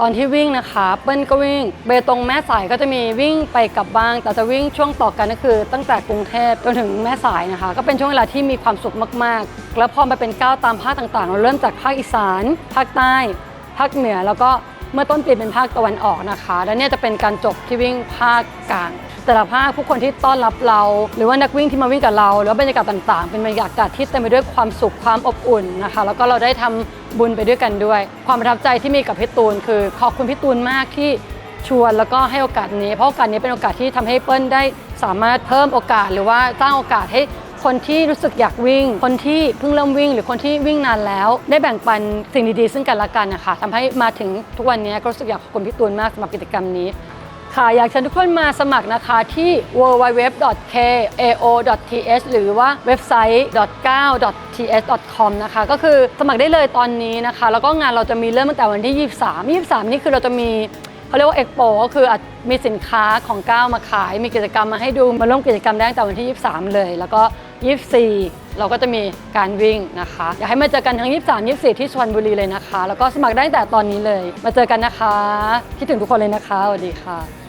ตอนที่วิ่งนะคะเปิ้ลก็วิ่ง เบตงแม่สายก็จะมีวิ่งไปกลับบ้าง แต่จะวิ่งช่วงต่อกันก็คือ ตั้งแต่กรุงเทพจนถึงแม่สายนะคะ ก็เป็นช่วงเวลาที่มีความสุขมากๆ แล้วพอมาเป็นก้าวตามภาคต่างๆ เราเริ่มจากภาคอีสาน ภาคใต้ ภาคเหนือแล้วก็ เมื่อต้นปีเป็นภาคตะวันออกนะคะ แล้วเนี่ยจะเป็นการจบที่วิ่งภาคกลาง แต่ละภาคผู้คนที่ต้อนรับเรา หรือว่านักวิ่งที่มาวิ่งกับเรา หรือว่าบรรยากาศต่างๆ เป็นบรรยากาศที่เต็มไปด้วยความสุขความอบอุ่นนะคะ แล้วก็เราได้ทำบุญไปด้วยกันด้วย ความประทับใจที่มีกับพี่ตูนคือขอบคุณพี่ตูนมากที่ชวนแล้วก็ให้โอกาสนี้ เพราะโอกาสนี้เป็นโอกาสที่ทำให้เปิ้ลได้สามารถเพิ่มโอกาส หรือว่าสร้างโอกาสให้ คนที่รู้สึกอยากวิ่ง คนที่เพิ่งเริ่มวิ่ง หรือคนที่วิ่งนานแล้ว ได้แบ่งปันสิ่งดีๆ ซึ่งกันและกันนะคะทำให้มาถึงทุกวันนี้ก็รู้สึกอยากขอบคุณพี่ตูนมากสำหรับกิจกรรมนี้ค่ะอยากเชิญทุกคนมาสมัครนะคะที่ www.kao.th หรือว่าเว็บไซต์ .9.th.com นะคะก็คือสมัครได้เลยตอนนี้นะคะ แล้วก็งานเราจะมีเริ่มตั้งแต่วันที่ 23 23 นี่คือเราจะมีเขาเรียกว่าเอ็กโปก็คือมีสินค้าของก้าวมาขาย มีกิจกรรมมาให้ดูมาร่วมกิจกรรมได้ตั้งแต่วันที่ 23 เลย แล้วก็ 24 เราก็จะมีการวิ่งนะคะ อยากให้มาเจอกันทั้ง 23 24 ที่สุพรรณบุรีเลยนะคะ แล้วก็สมัครได้ตั้งแต่ตอนนี้เลย มาเจอกันนะคะ คิดถึงทุกคนเลยนะคะสวัสดีค่ะ